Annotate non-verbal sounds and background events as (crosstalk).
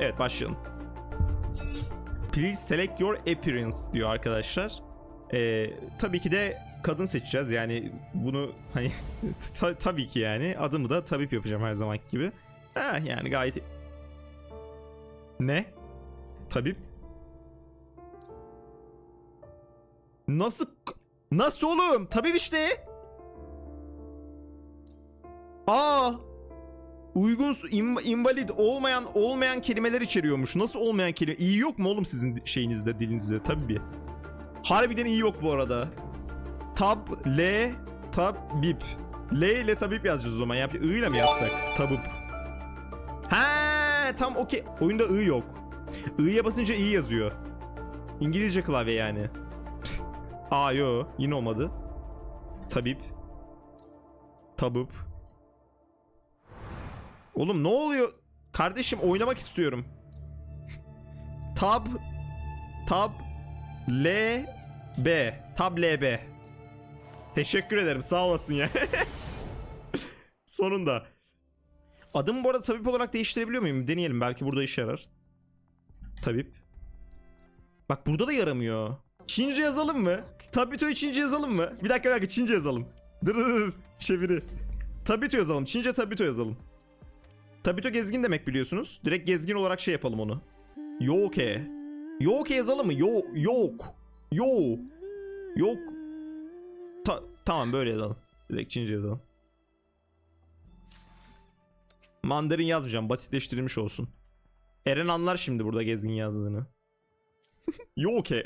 Evet başlayalım. Please select your appearance diyor arkadaşlar. Ee, tabii ki de kadın seçeceğiz yani bunu hani (laughs) ta- tabii ki yani adımı da tabip yapacağım her zaman gibi. Ha, yani gayet ne? Tabip? Nasıl nasıl oğlum? Tabip işte. Uygun im, invalid olmayan olmayan kelimeler içeriyormuş. Nasıl olmayan kelime? İyi yok mu oğlum sizin şeyinizde, dilinizde? Tabii. Harbiden iyi yok bu arada. Tab, L, tabip. L ile tabip yazacağız o zaman. Yap, I ile mi yazsak? Tabip. Ha, tam okey. Oyunda I yok. I'ya basınca I yazıyor. İngilizce klavye yani. Aa yo, yine olmadı. Tabip. Tabip. Oğlum ne oluyor? Kardeşim oynamak istiyorum. Tab Tab L B Tab L B Teşekkür ederim sağ olasın ya. (laughs) Sonunda. Adımı bu arada tabip olarak değiştirebiliyor muyum? Deneyelim belki burada işe yarar. Tabip. Bak burada da yaramıyor. Çince yazalım mı? Tabito'yu Çince yazalım mı? Bir dakika bir dakika Çince yazalım. Dur dur dur. Çeviri. Tabito yazalım. Çince Tabito yazalım. Tabito gezgin demek biliyorsunuz. Direkt gezgin olarak şey yapalım onu. Yoke. Yoke yazalım mı? Yo yok. Yo. Yok. Ta- tamam böyle yazalım. Direkt Çince yazalım. Mandarin yazmayacağım. Basitleştirilmiş olsun. Eren anlar şimdi burada gezgin yazdığını. (laughs) Yoke.